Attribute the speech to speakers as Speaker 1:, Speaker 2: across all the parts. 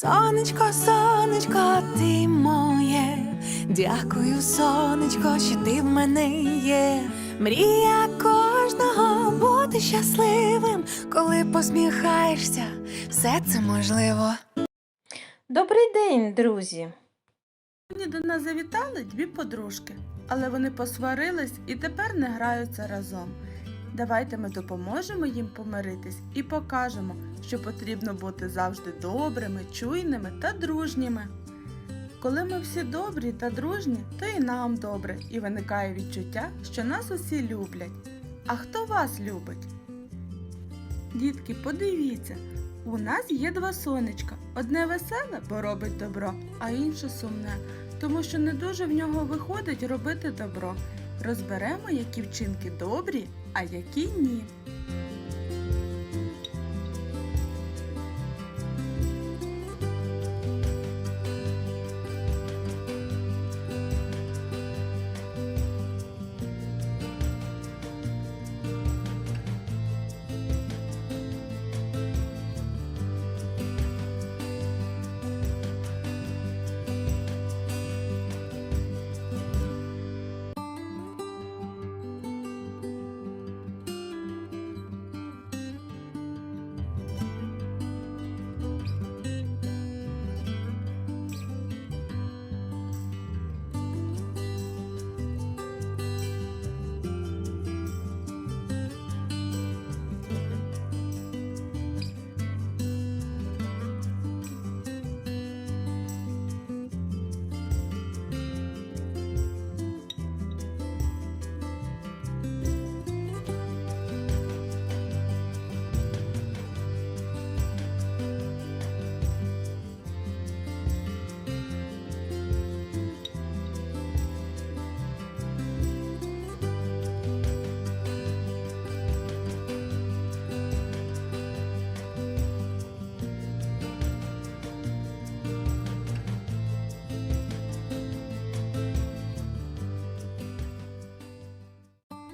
Speaker 1: Сонечко, сонечко, ти моє. Дякую, сонечко, що ти в мене є. Мрія кожного бути щасливим, коли посміхаєшся, все це можливо.
Speaker 2: Добрий день, друзі!
Speaker 3: Сьогодні до нас завітали дві подружки, але вони посварились і тепер не граються разом. Давайте ми допоможемо їм помиритись і покажемо, що потрібно бути завжди добрими, чуйними та дружніми. Коли ми всі добрі та дружні, то і нам добре, і виникає відчуття, що нас усі люблять. А хто вас любить? Дітки, подивіться, у нас є два сонечка. Одне веселе, бо робить добро, а інше сумне, тому що не дуже в нього виходить робити добро. Розберемо, які вчинки добрі, а які ні.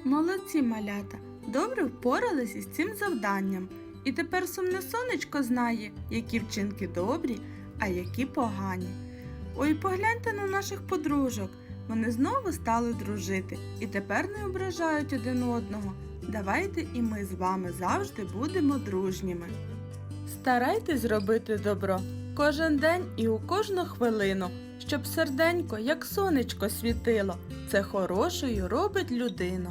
Speaker 3: Молодці малята, добре впорались із цим завданням. І тепер сумне сонечко знає, які вчинки добрі, а які погані. Ой, погляньте на наших подружок. Вони знову стали дружити і тепер не ображають один одного. Давайте і ми з вами завжди будемо дружніми. Старайтесь зробити добро кожен день і у кожну хвилину, щоб серденько, як сонечко, світило. Це хорошою робить людину.